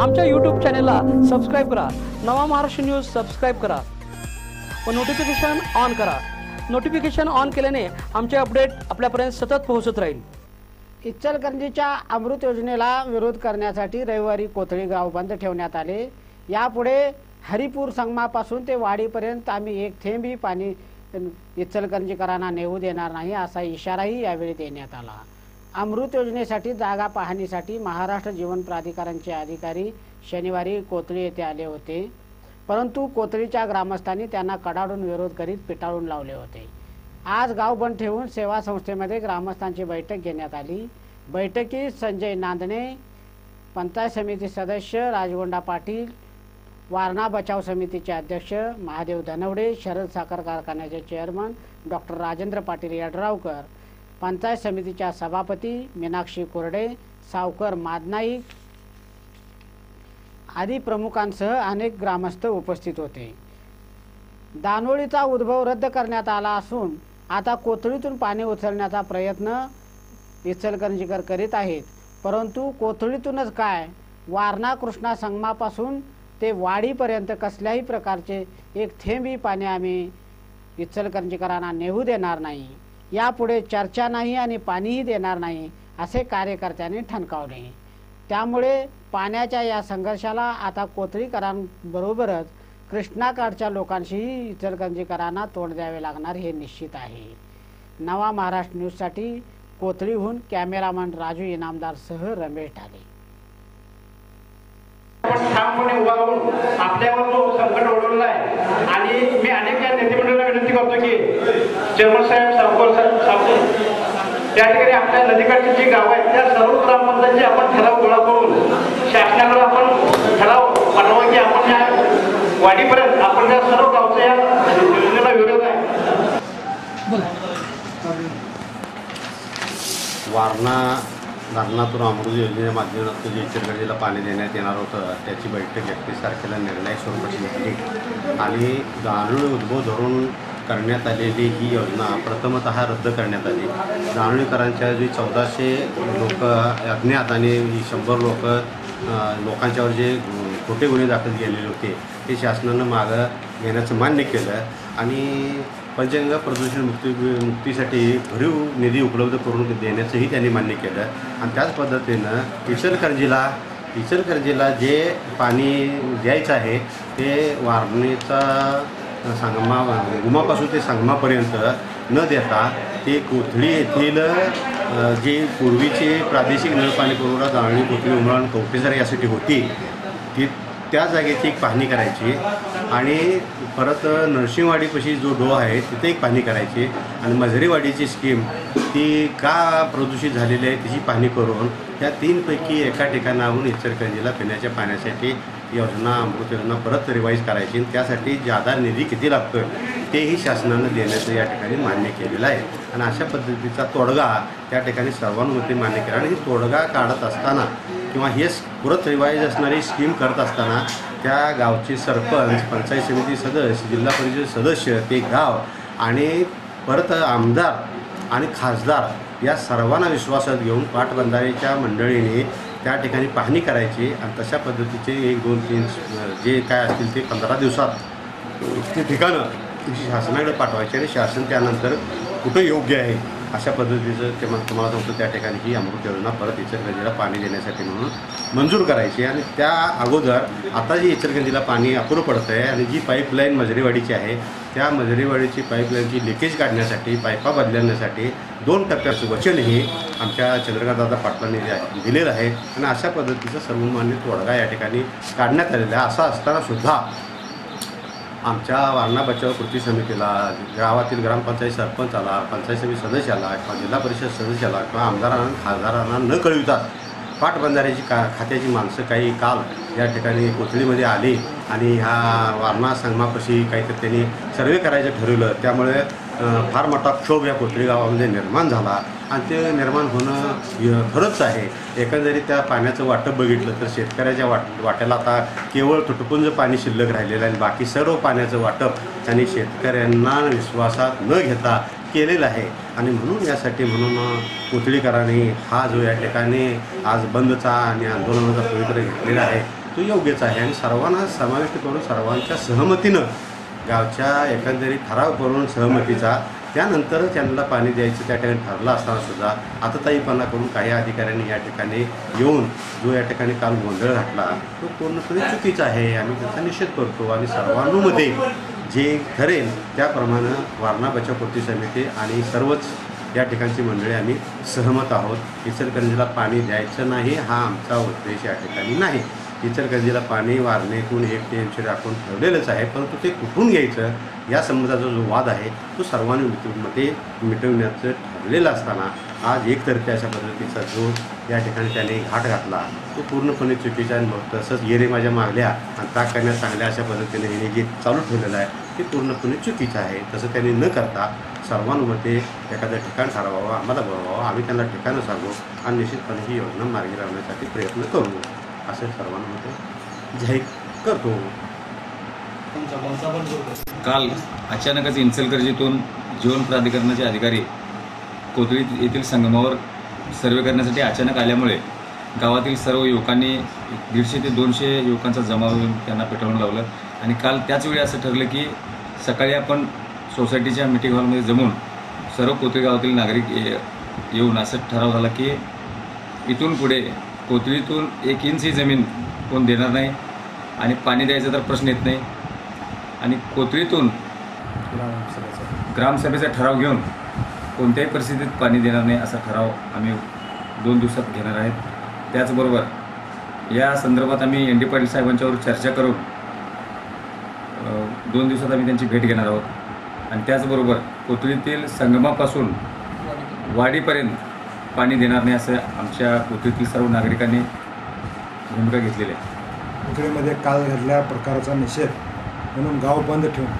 आमच्या यूट्यूब चॅनेलला सबस्क्राईब करा. नवा महाराष्ट्र न्यूज सबस्क्राईब करा. व नोटिफिकेशन ऑन करा. नोटिफिकेशन ऑन केल्याने आमचे अपडेट आपल्यापर्यंत सतत पोहोचत राहील. इचलकरंजीच्या अमृत योजनेला विरोध करण्यासाठी रविवारी कोथळी गाव बंद ठेवण्यात आले. यापुढे हरिपूर संगमापासून ते वाडीपर्यंत आम्ही एक थेंबही पाणी इचलकरंजीकरांना नेऊ देणार नाही असा इशाराही यावेळी देण्यात आला. अमृत योजनेसाठी जागा पाहणीसाठी महाराष्ट्र जीवन प्राधिकरणचे अधिकारी शनिवारी कोथळी येथे आले होते. परंतु कोथळीच्या ग्रामस्थांनी त्यांना कडाडून विरोध करीत पिटाळून लावले होते. आज गाव बंद ठेवून सेवा संस्थेमध्ये ग्रामस्थांची बैठक घेण्यात आली. बैठकीत संजय नांदणे पंचायत समिती सदस्य राजगोंडा पाटील वारणा बचाव समितीचे अध्यक्ष महादेव धनवडे शरद साखर कारखान्याचे चेअरमन डॉक्टर राजेंद्र पाटील यड्रावकर पंचायत समितीच्या सभापती मीनाक्षी कोरडे सावकर मादनाईक आदी प्रमुखांसह अनेक ग्रामस्थ उपस्थित होते. दानोळीचा उद्भव रद्द करण्यात आला असून आता कोथळीतून पाणी उचलण्याचा प्रयत्न इचलकरंजीकर करीत आहेत. परंतु कोथळीतूनच काय? वारणा कृष्णा संगमापासून ते वाडीपर्यंत कसल्याही प्रकारचे एक थेंबी पाणी आम्ही इचलकरंजीकरांना नेऊ देणार नाही. यापुढे चर्चा नाही आणि पाणीही देणार नाही असे कार्यकर्त्यांनी ठणकावले. त्यामुळे पाण्याच्या या संघर्षाला आता कोथळीकरांबरोबरच कृष्णाकाठच्या लोकांशीही इचलकरंजीकरांना तोंड द्यावे लागणार हे निश्चित आहे. नवा महाराष्ट्र न्यूजसाठी कोथळीहून कॅमेरामन राजू इनामदारसह रमेश ठाले आपण ठामपणे उभा आपल्यावर जो संकट आणि मी अनेक या नेते मंडळाला विनंती करतो की चेअरमन साहेब सावकर साहेब सावकर. त्या ठिकाणी आपल्या नदीकाठची जी गावं आहेत त्या सर्व ग्रामपंचायतचे आपण ठराव गोळा करून शासनाकडे आपण ठराव पाठवा की आपण या वाढीपर्यंत आपण या सर्व गावच्या या योजनेला विरोध आहे. वारणा धरणातून अमृत योजनेच्या माध्यमातून जे इचलकरंजीला पाणी देण्यात येणार होतं त्याची बैठक एकतीस तारखेला निर्णायक स्वरूपाची झाली आणि जाणूळ उद्भव धरून करण्यात आलेली ही योजना प्रथमत रद्द करण्यात आली. जाणवीकरांच्या जी चौदाशे लोक अज्ञात आणि शंभर लोक लोकांच्यावर जे खोटे गुन्हे दाखल केलेले होते ते शासनानं मागं घेण्याचं मान्य केलं. आणि म्हणजे पंचगंगा प्रदूषण मुक्ती मुक्तीसाठी भरीव निधी उपलब्ध करून देण्याचंही त्यांनी मान्य केलं. आणि त्याच पद्धतीनं इचलकरंजीला इचलकरंजीला जे पाणी द्यायचं आहे ते वारणीचा सांगमा गुमापासून ते सांगमापर्यंत न देता ते कोथळी येथील जे पूर्वीचे प्रादेशिक नळपाणी पुरवठा जाळणी कोथळी उमराण कवटेसर यासाठी होती ती त्या जागेची एक पाहणी करायची आणि परत नरसिंहवाडीपाशी जो डो आहे तिथे एक पाहणी करायची. आणि मझरीवाडीची स्कीम ती का प्रदूषित झालेली आहे तिची पाहणी करून त्या तीनपैकी एका ठिकाणाहून इचलकरंजीला पिण्याच्या पाण्यासाठी योजना अमृत योजना परत रिवाईज करायची. आणि त्यासाठी जादा निधी किती लागतो तेही शासनानं देण्याचं या ठिकाणी मान्य केलेलं आहे. आणि अशा पद्धतीचा तोडगा त्या ठिकाणी सर्वांमध्ये मान्य केला. आणि तोडगा काढत असताना किंवा हे परत रिवाईज असणारी स्कीम करत असताना त्या गावचे सरपंच पंचायत समिती सदस्य जिल्हा परिषद सदस्य ते गाव आणि परत आमदार आणि खासदार या सर्वांना विश्वासात घेऊन पाटबंधारेच्या मंडळीने त्या ठिकाणी पाहणी करायची आणि तशा पद्धतीचे एक दोन तीन जे काय असतील ते पंधरा दिवसात ते ठिकाणं शासनाकडे पाठवायचे आणि शासन त्यानंतर कुठं योग्य आहे? अशा पद्धतीचं ते मग तुम्हाला सांगतो त्या ठिकाणी ही अमृत योजना परत इचलकरंजीला पाणी देण्यासाठी म्हणून मंजूर करायची आणि त्या अगोदर आता जी इचलकरंजीला पाणी अपुरं पडतं आहे आणि जी पाईपलाईन मजरेवाडीची आहे त्या मजरेवाडीची पाईपलाईनची लिकेज काढण्यासाठी पाईपा बदलण्यासाठी दोन टप्प्याचं वचन हे आमच्या चंद्रकांतदादा पाटलांनी जे आहे दिलेलं आहे. आणि अशा पद्धतीचा सर्वमान्य तोडगा या ठिकाणी काढण्यात आलेला आहे. असा असतानासुद्धा आमच्या वारणा बचाव कृती समितीला गावातील ग्रामपंचायत सरपंच आला पंचायत समिती सदस्याला किंवा जिल्हा परिषद सदस्याला किंवा आमदारांना खासदारांना न कळविता पाटबंधाऱ्याची का खात्याची माणसं काही काल या ठिकाणी कोथळीमध्ये आली आणि ह्या वारणा संगमापाशी काहीतरी त्यांनी सर्वे करायचं ठरवलं. त्यामुळे फार मोठा क्षोभ या कोथळी गावामध्ये निर्माण झाला. आणि ते निर्माण होणं खरंच आहे. एकंदरीत त्या पाण्याचं वाटप बघितलं तर शेतकऱ्याच्या वाट वाट्याला आता केवळ तुटपुंज पाणी शिल्लक राहिलेलं आहे आणि बाकी सर्व पाण्याचं वाटप त्यांनी शेतकऱ्यांना विश्वासात न घेता केलेलं आहे. आणि म्हणून यासाठी म्हणून कोथळीकरांनी हा जो या ठिकाणी आज बंदचा आणि आंदोलनाचा पवित्र घेतलेला आहे तो योग्यच आहे. आणि सर्वांना समाविष्ट करून सर्वांच्या सहमतीनं गावच्या एकंदरीत ठराव करून सहमतीचा त्यानंतर त्यांना पाणी द्यायचं त्या ठिकाणी ठरलं असताना सुद्धा. आतताईपणा करून काही अधिकाऱ्यांनी या ठिकाणी येऊन जो या ठिकाणी काल गोंधळ घातला तो पूर्णपणे चुकीचा आहे आम्ही त्याचा निषेध करतो. आणि सर्वांमध्ये जे ठरेल त्याप्रमाणे वारणा बचाव कृती समिती आणि सर्वच या ठिकाणची मंडळी आम्ही सहमत आहोत. इचलकरंजीला पाणी द्यायचं नाही हा आमचा उद्देश या ठिकाणी नाही. इचलकरंजीला पाणी वारणे कोण एक टीएमसी राखून ठेवलेलंच आहे परंतु ते कुठून घ्यायचं? या संबंधाचा जो वाद आहे तो सर्वांनीमध्ये मिटवण्याचं ठरलेलं असताना आज एकतर्फी अशा पद्धतीचा जो या ठिकाणी त्याने घाट घातला तो पूर्णपणे चुकीचा आणि मग तसंच येरे माझ्या मागल्या आणि ताक करण्यात चांगल्या अशा पद्धतीने हे जे चालू ठेवलेलं आहे ते पूर्णपणे चुकीचं आहे. तसं त्यांनी न करता सर्वांमध्ये एखादं ठिकाण ठरवावं आम्हाला बोलवावं. आम्ही त्यांना ठिकाणं सांगू आणि निश्चितपणे ही योजना मार्गी लावण्यासाठी प्रयत्न करू. असे सर्वांमध्ये जाहीर करतो. काल अचानकच इन्सलकर्जीतून जीवन प्राधिकरणाचे अधिकारी कोथळी येथील संगमावर सर्वे करण्यासाठी अचानक आल्यामुळे गावातील सर्व युवकांनी दीडशे ते दोनशे युवकांचा जमाव होऊन त्यांना पेटवून लावलं. आणि काल त्याच वेळी असं ठरलं की सकाळी आपण सोसायटीच्या मिटिंग हॉलमध्ये जमून सर्व कोथळी गावातील नागरिक ये- येऊन असं ठराव झाला की इथून पुढे कोथळीतून एक इंची जमीन कोण देणार नाही आणि पाणी द्यायचा तर प्रश्न येत नाही. आणि कोथळीतून ग्रामसभेचा ठराव घेऊन कोणत्याही परिस्थितीत पाणी देणार नाही असा ठराव आम्ही दोन दिवसात घेणार आहेत. त्याचबरोबर या संदर्भात आम्ही एन डी पाटील साहेबांच्यावर चर्चा करून दोन दिवसात आम्ही त्यांची भेट घेणार आहोत. आणि त्याचबरोबर कोथळीतील संगमापासून वाडीपर्यंत पाणी देणार नाही असं आमच्या कोथळीतील सर्व नागरिकांनी भूमिका घेतलेली आहे. उकळीमध्ये काल घडल्या प्रकारचा निषेध म्हणून गाव बंद ठेवून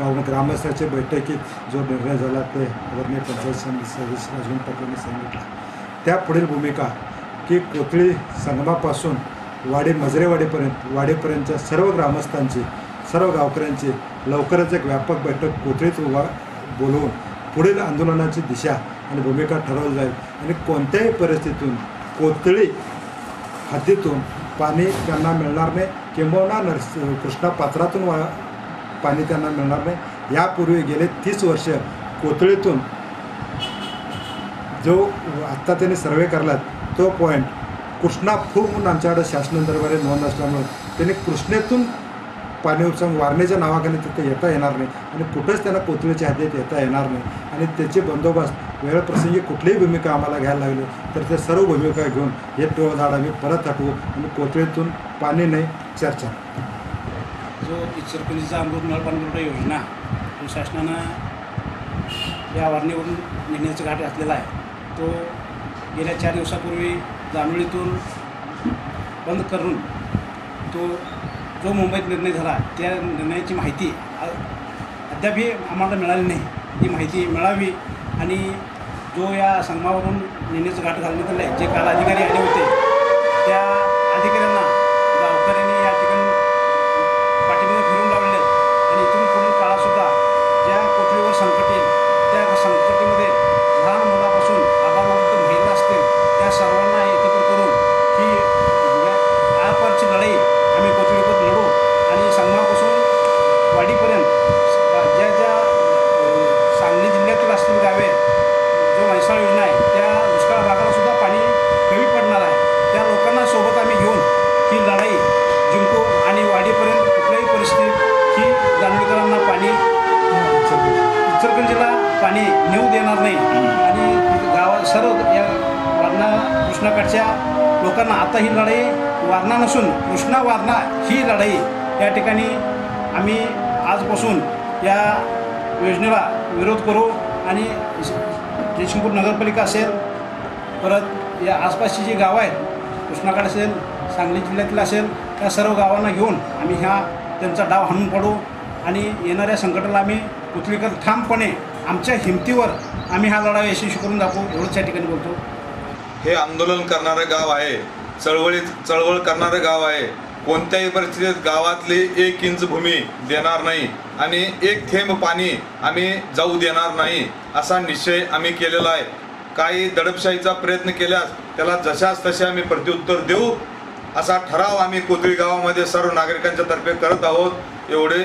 गाव ग्रामस्थांच्या बैठकीत जो निर्णय झाला ते आदरणीय पंचायत समिती सदस्य राजवंत पाटलांनी सांगितलं. त्या पुढील भूमिका की कोथळी संगमापासून वाडी मजरेवाडीपर्यंत वाडीपर्यंतच्या सर्व ग्रामस्थांची सर्व गावकऱ्यांची लवकरच एक व्यापक बैठक कोथळीत उभा बोलवून पुढील आंदोलनाची दिशा आणि भूमिका ठरवली जाईल. आणि कोणत्याही परिस्थितीतून कोथळी हद्दीतून पाणी त्यांना मिळणार नाही. किंबहुना नर्स कृष्णा पात्रातून वा पाणी त्यांना मिळणार नाही. यापूर्वी गेले तीस वर्ष कोथळीतून जो आत्ता त्यांनी सर्वे करला तो पॉईंट कृष्णा फू म्हणून आमच्याकडे शासनादरबारे नोंद असल्यामुळे त्यांनी कृष्णेतून पाणी उपसंग वारणेच्या नावाखाली तिथे येता येणार नाही. आणि कुठंच त्यांना कोथळीच्या हद्दीत येता येणार नाही. आणि त्याचे बंदोबस्त वेळप्रसंगी कुठलीही भूमिका आम्हाला घ्यायला लागली तर ते सर्व भूमिका घेऊन हे टोळधाड आम्ही परत हटवू आणि कोथळीतून पाणी नाही चर्चा. जो इचलकरंजीचा अमृत नळ योजना शासनानं या वारणीवरून नेण्याचा घाट घातलेला आहे. तो गेल्या चार दिवसापूर्वी जांभळीतून बंद करून तो जो मुंबईत निर्णय झाला त्या निर्णयाची माहिती अद्यापही आम्हाला मिळाली नाही. ती माहिती मिळावी आणि जो या संगमावरून नेण्याचं घाट घालण्यात आलं आहे जे काल अधिकारी आले होते त्या अधिकाऱ्यांना गावकऱ्यांनी या ठिकाणी पाठीमागे फिरून लावले आणि इथून पुढील काळातसुद्धा ज्या कोठडीवर संकट येईल त्या संकटीमध्ये लहान मुलापासून आबावृद्ध महिला असतील त्या सर्वांना एकत्र करून ही या आरपारची लढाई आम्ही कोथळीवर लढू आणि संगमापासून वाडीपर्यंत ज्या ज्या अ, सांगली जिल्ह्यातील असलेली गावे जो म्हैसाळ योजना आहे त्या दुष्काळ भागाला सुद्धा पाणी कमी पडणार आहे त्या लोकांना सोबत आम्ही घेऊन ही लढाई जिंकू आणि वाडीपर्यंत कुठल्याही परिस्थितीत ही जांभळीकरांना पाणी इचलकरंजीला पाणी नेऊ देणार नाही. आणि गावात सर्व या वारणा कृष्णाकडच्या लोकांना आता ही लढाई वारणा नसून कृष्णा वारणा ही लढाई या ठिकाणी आम्ही आजपासून या योजनेला विरोध करू आणि जयसिंगपूर नगरपालिका असेल परत या आसपासची जी गावं आहेत कृष्णाकाठ असेल सांगली जिल्ह्यातील असेल त्या सर्व गावांना घेऊन आम्ही ह्या त्यांचा डाव हाणून पडू आणि येणाऱ्या संकटाला आम्ही पुतळीकर ठामपणे आमच्या हिमतीवर आम्ही हा लढा यशस्वी करून दाखवू एवढंच या ठिकाणी बोलतो. हे आंदोलन करणारं गाव आहे. चळवळीत चळवळ करणारं गाव आहे. कोणत्याही परिस्थितीत गावातली एक इंच भूमी देणार नाही आणि एक थेंब पाणी आम्ही जाऊ देणार नाही असा निश्चय आम्ही केलेला आहे. काही दडपशाहीचा प्रयत्न केल्यास त्याला जशाच तसे आम्ही प्रत्युत्तर देऊ असा ठराव आम्ही कोथळी गावामध्ये सर्व नागरिकांच्या तर्फे करत आहोत. एवढे